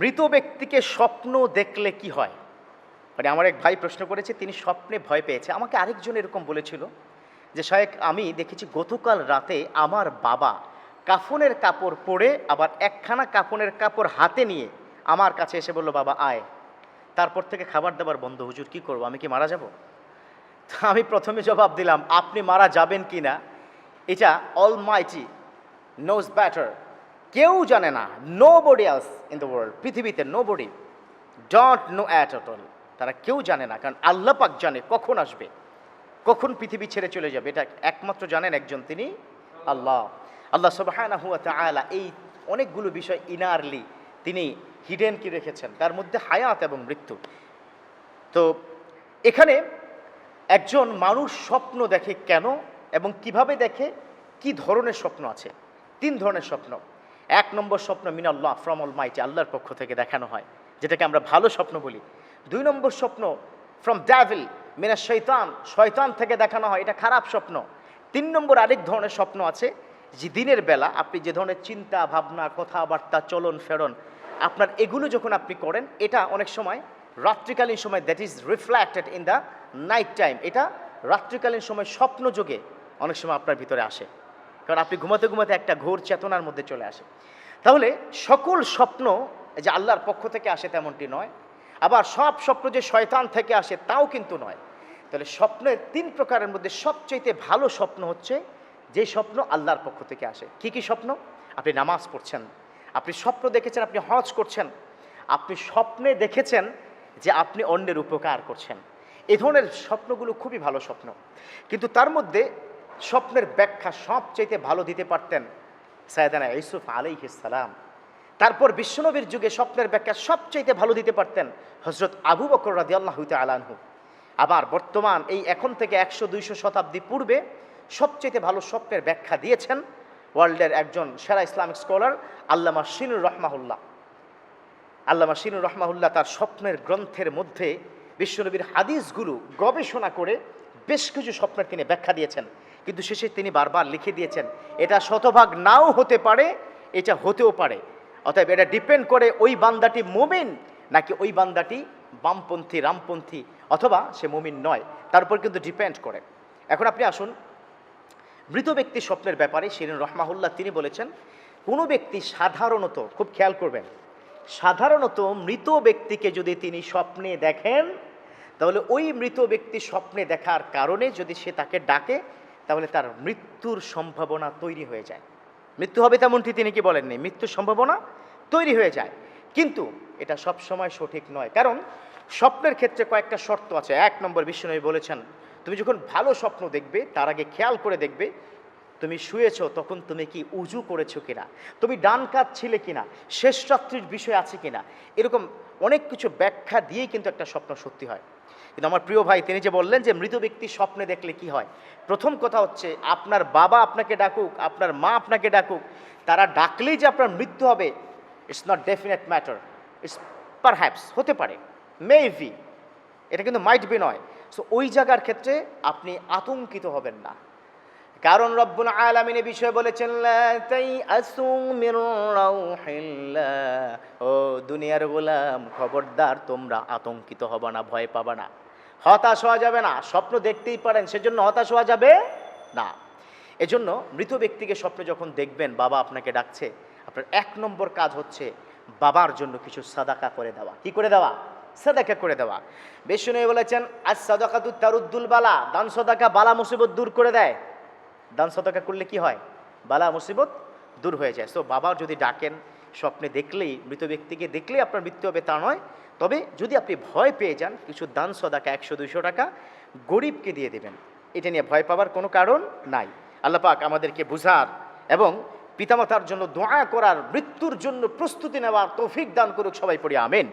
মৃত ব্যক্তিকে স্বপ্ন দেখলে কি হয়? মানে আমার এক ভাই প্রশ্ন করেছে, তিনি স্বপ্নে ভয় পেয়েছে। আমাকে আরেকজন এরকম বলেছিল যে, শায়েক, আমি দেখেছি গতকাল রাতে আমার বাবা কাফনের কাপড় পরে, আবার একখানা কাফনের কাপড় হাতে নিয়ে আমার কাছে এসে বলল, বাবা, আয়। তারপর থেকে খাবার দাবার বন্ধ। হুজুর, কি করব? আমি কি মারা যাব তো আমি প্রথমে জবাব দিলাম, আপনি মারা যাবেন কি না? এটা অল মাইটি নোজ ব্যাটার কেউ জানে না nobody else in the world পৃথিবীতে nobody that know at at all তারা কেউ জানে না, কারণ আল্লাহ পাক জানে কখন আসবে, কখন পৃথিবী ছেড়ে চলে যাবে, এটা একমাত্র জানেন একজন তিনি আল্লাহ। আল্লাহ সুবহানাহু হুয়া তাআলা এই অনেকগুলো বিষয় ইনারলি তিনি হিডেন কি রেখেছেন, তার মধ্যে হায়াত এবং মৃত্যু। তো এখানে একজন মানুষ স্বপ্ন দেখে কেন এবং কীভাবে দেখে, কি ধরনের স্বপ্ন আছে? তিন ধরনের স্বপ্ন। এক নম্বর স্বপ্ন মিনাল্লাহ ফ্রম অল মাইটি আল্লাহর পক্ষ থেকে দেখানো হয়, যেটাকে আমরা ভালো স্বপ্ন বলি। দুই নম্বর স্বপ্ন ফ্রম ড্যাভিল মিনা শৈতান শয়তান থেকে দেখানো হয়, এটা খারাপ স্বপ্ন। তিন নম্বর আরেক ধরনের স্বপ্ন আছে, যে দিনের বেলা আপনি যে ধরনের চিন্তা, ভাবনা, কথাবার্তা, চলন ফেরন, আপনার এগুলো যখন আপনি করেন, এটা অনেক সময় রাত্রিকালীন সময় that is reflected in the night time এটা রাত্রিকালীন সময় স্বপ্ন যোগে অনেক সময় আপনার ভিতরে আসে। কারণ আপনি ঘুমাতে ঘুমাতে একটা ঘোর চেতনার মধ্যে চলে আসে। তাহলে সকল স্বপ্ন যে আল্লাহর পক্ষ থেকে আসে তেমনটি নয়, আবার সব স্বপ্ন যে শয়তান থেকে আসে তাও কিন্তু নয়। তাহলে স্বপ্নের তিন প্রকারের মধ্যে সবচাইতে ভালো স্বপ্ন হচ্ছে যে স্বপ্ন আল্লাহর পক্ষ থেকে আসে। কি কি স্বপ্ন? আপনি নামাজ পড়ছেন, আপনি স্বপ্ন দেখেছেন, আপনি হজ করছেন, আপনি স্বপ্নে দেখেছেন যে আপনি অন্যের উপকার করছেন। এ ধরনের স্বপ্নগুলো খুবই ভালো স্বপ্ন। কিন্তু তার মধ্যে স্বপ্নের ব্যাখ্যা সবচাইতে ভালো দিতে পারতেন সায়দানা ইউসুফ আলাইহিসালাম তারপর বিশ্বনবীর যুগে স্বপ্নের ব্যাখ্যা সবচাইতে ভালো দিতে পারতেন হজরত আবু বকর রাজি আল্লাহ আলানহু আবার বর্তমান এই এখন থেকে একশো দুইশো শতাব্দী পূর্বে সবচাইতে ভালো স্বপ্নের ব্যাখ্যা দিয়েছেন ওয়ার্ল্ডের একজন সেরা ইসলামিক স্কলার আল্লামা শিনুর রহমাহুল্লাহ। আল্লামা শিনুর রহমাহুল্লাহ তার স্বপ্নের গ্রন্থের মধ্যে বিশ্বনবীর হাদিসগুলো গবেষণা করে বেশ কিছু স্বপ্নের তিনি ব্যাখ্যা দিয়েছেন। কিন্তু শেষে তিনি বারবার লিখে দিয়েছেন, এটা শতভাগ নাও হতে পারে, এটা হতেও পারে। অতএব এটা ডিপেন্ড করে ওই বান্দাটি মোমিন নাকি ওই বান্দাটি বামপন্থী, রামপন্থী, অথবা সে মুমিন নয়। তার উপর কিন্তু ডিপেন্ড করে। এখন আপনি আসুন, মৃত ব্যক্তি স্বপ্নের ব্যাপারে শিরিন রহমাহুল্লাহ তিনি বলেছেন, কোনো ব্যক্তি সাধারণত, খুব খেয়াল করবেন, সাধারণত মৃত ব্যক্তিকে যদি তিনি স্বপ্নে দেখেন, তাহলে ওই মৃত ব্যক্তি স্বপ্নে দেখার কারণে যদি সে তাকে ডাকে তাহলে তার মৃত্যুর সম্ভাবনা তৈরি হয়ে যায়। মৃত্যু হবে তেমনটি তিনি কি বলেননি? মৃত্যুর সম্ভাবনা তৈরি হয়ে যায়। কিন্তু এটা সব সময় সঠিক নয়। কারণ স্বপ্নের ক্ষেত্রে কয়েকটা শর্ত আছে। এক নম্বর, বিশ্বনবী বলেছেন, তুমি যখন ভালো স্বপ্ন দেখবে, তার আগে খেয়াল করে দেখবে, তুমি শুয়েছো, তখন তুমি কি উজু করেছ কিনা? তুমি ডান কাত ছিলে কিনা? শেষ রাত্রির বিষয় আছে কিনা? এরকম অনেক কিছু ব্যাখ্যা দিয়েই কিন্তু একটা স্বপ্ন সত্যি হয়। কিন্তু আমার প্রিয় ভাই, তিনি যে বললেন যে মৃত ব্যক্তি স্বপ্নে দেখলে কি হয়? প্রথম কথা হচ্ছে, আপনার বাবা আপনাকে ডাকুক, আপনার মা আপনাকে ডাকুক, তারা ডাকলেই যে আপনার মৃত্যু হবে it's not definite matter it's perhaps হতে পারে মে ভি এটা কিন্তু মাইট বি নয়। সো ওই জায়গার ক্ষেত্রে আপনি আতঙ্কিত হবেন না। কারণ রব্বুল আলামিন বিষয়ে বলেছেন রাউহিল্লাহ। ও দুনিয়ার গোলাম, খবরদার, তোমরা আতঙ্কিত হবা না, ভয় পাবা না। হতাশ হওয়া যাবে না, স্বপ্ন দেখতেই পারেন, সেজন্য হতাশ হওয়া যাবে না। এজন্য মৃত ব্যক্তিকে স্বপ্নে যখন দেখবেন, বাবা আপনাকে ডাকছে, আপনার এক নম্বর কাজ হচ্ছে বাবার জন্য কিছু সাদাকা করে দেওয়া। কি করে দেওয়া? সাদাকা করে দেওয়া। বেশি বলেছেন আজ সাদাকা তু তারুদ্দুল বালা। দান সদাকা বালা মুসিবত দূর করে দেয়। দান সদাকা করলে কি হয়? বালা, মুসিবত দূর হয়ে যায়। সো বাবার যদি ডাকেন, স্বপ্নে দেখলেই, মৃত ব্যক্তিকে দেখলেই আপনার মৃত্যু হবে তা নয়। তবে যদি আপনি ভয় পেয়ে যান, কিছু দান সদাকা একশো দুইশো টাকা গরিবকে দিয়ে দেবেন। এটা নিয়ে ভয় পাওয়ার কোনো কারণ নাই। আল্লাহ পাক আমাদেরকে বুঝার এবং পিতামাতার জন্য দোয়া করার, মৃত্যুর জন্য প্রস্তুতি নেওয়ার তৌফিক দান করুক সবাই পড়ি আমেন।